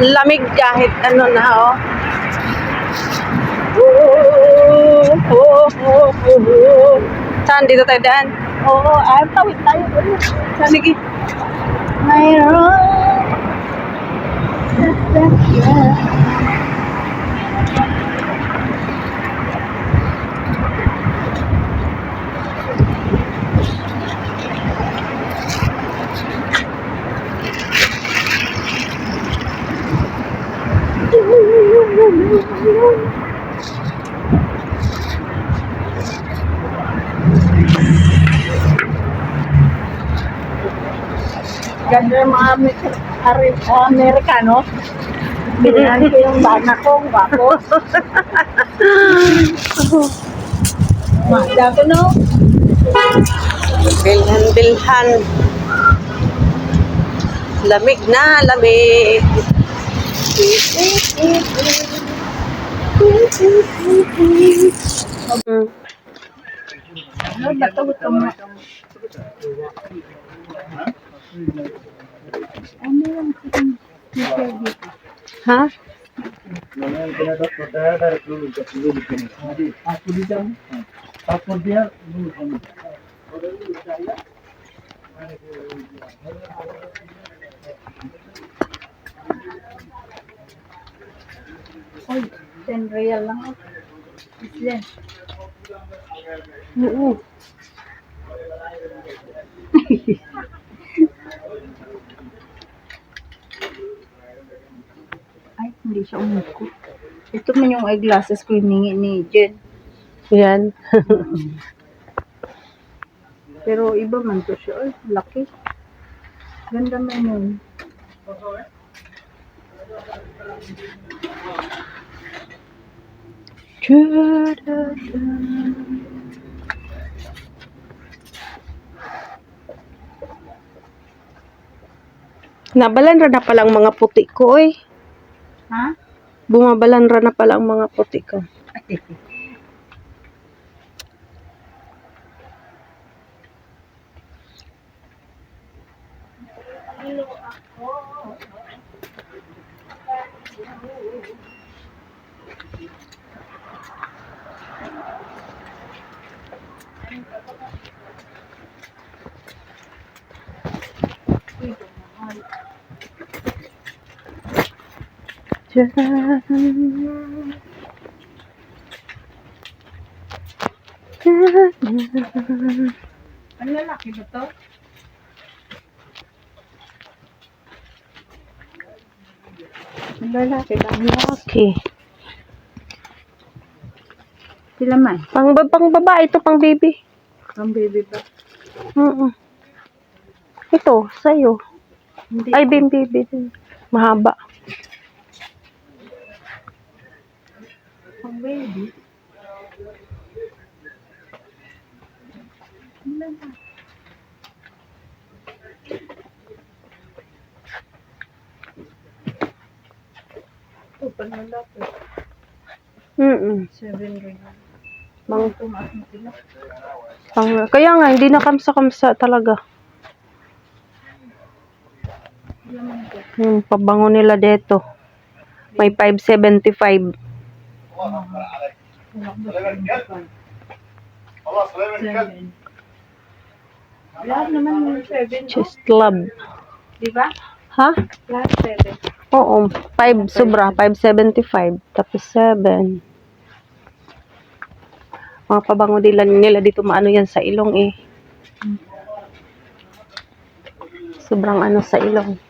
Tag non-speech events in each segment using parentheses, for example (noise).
Lamig kahit ano na, oh. Oh, oh, oh, oh, oh. Saan? Dito tayo daan? Oo, ay, tawid tayo. Sige. Mayroon. Ganda ng mga Amer- Ari- ah, Amerikano. Binigyan ko yung bana ko, wapo. Mahal ko no. Bilhan, bilhan. Lamig na, lamig. Ano ba ito? Ito mo. Ano lang Ha? Uy, 10 real lang. (laughs) oh. Islen. Oo. Hindi siya umuko. Ito man yung eyeglasses ko hiningi ni Jen. Yan. (laughs) Pero iba man to siya. Ay, laki. Ganda man yun. Nabalan ra na palang mga puti ko, oy. Ha? Bumabalan ra na pala ang mga puti ko. Ang lalaki ba to? Ang lalaki ba? Okay. Sila man. Pang, pang babae ito, pang baby. Ang baby ba? Oo. Ito, sa'yo. Hindi. Ay, bin baby. Mahaba. Baby. Ito pa lalaki. Mm Seven ring. Pang, Tumaas na sila. kaya nga, hindi na kamsa-kamsa talaga. Yung pabango nila dito. May 575. Seven. Lahat naman yung seven. oh. Chest lab. Di ba? Ha? Lahat seven. Oo. 5 sobra. 575. Tapos 7. Mga pabango nila, nila dito maano yan sa ilong eh. Sobrang ano sa ilong.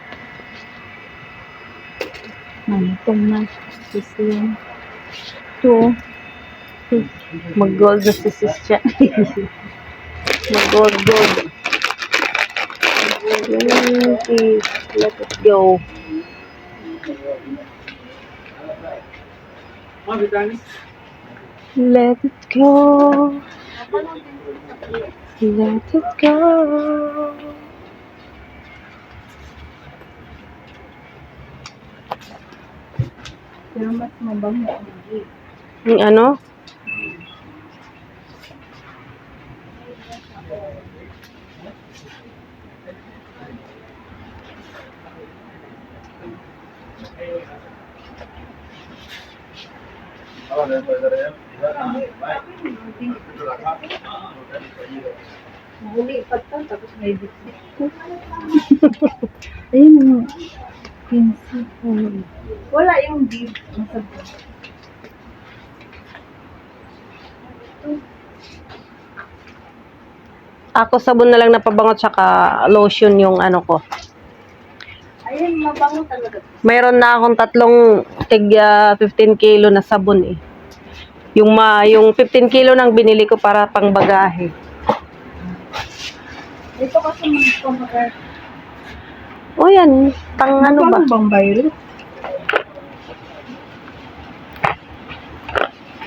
Mantong na. Sislim. Ito. Mag-gold na si siya. (laughs) Mag-gold, gold. 20. Let it go. Let it go. Let it go. Pero mas mabango ang jeep. Yung ano? Nahuli pa to, tapos may bitbit ko. Ayun pinsi. Wala yung. Masabot. Ako sabon na lang napabangot tsaka lotion yung ano ko. Ayun, mabango talaga. Mayroon na akong tatlong tig ah, 15 kilo na sabon eh. Yung ma, yung 15 kilo nang binili ko para pang bagahe. Ito kasi mga. O yan, pang ano ba? bang bayro?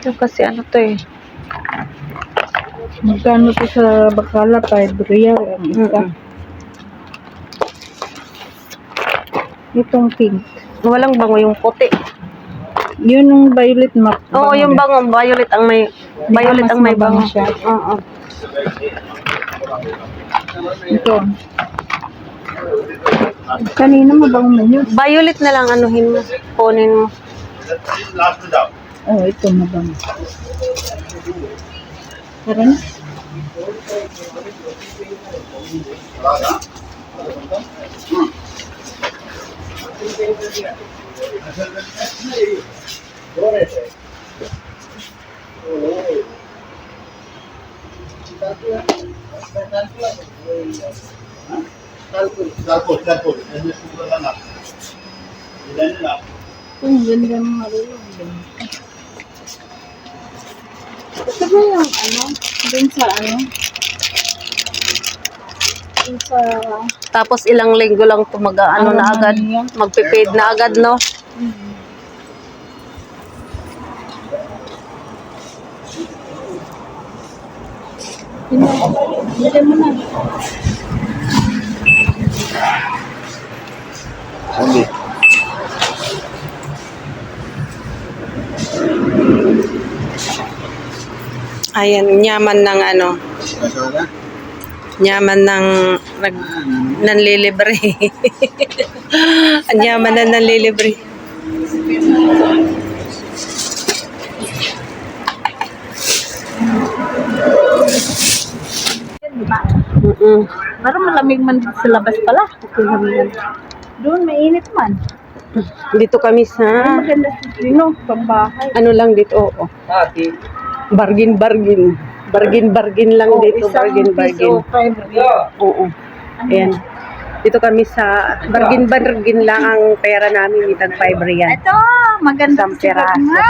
Ito kasi ano to eh. Magkano to sa Bacala? 5 real ang isa. Mm-mm. Itong pink. Walang bango yung puti. Yun yung violet map. Oo, yung bango, violet ang may violet ang may bango. siya. Oo. Ito. Kanina mabang na yun. Violet na lang anuhin mo, kunin mo. Oh, ito mabang. Tara na. Ang ganda ng marulog. Ito ba yung ano? Dun sa ano? Dun sa... Tapos ilang linggo lang to mag ano na agad, magpe-fade na agad, no? Bili mo na. Ayan, nyaman ng ano, nyaman ng nag, nanlilibre. (laughs) Ang yaman na nanlilibre. Di ba? Mm-mm. Parang malamig man dito sa labas pala. Okay. Doon, mainit man. Dito kami Ay, sa, maganda sa sino, pang bahay. ano lang dito, oo. Bargain, bargain. Bargain, bargain lang Oh, dito, bargain, bargain. real. Oo. Ayan. Dito kami sa bargain, bargain lang ang pera namin, itag 5 real. Ito, maganda sa nga.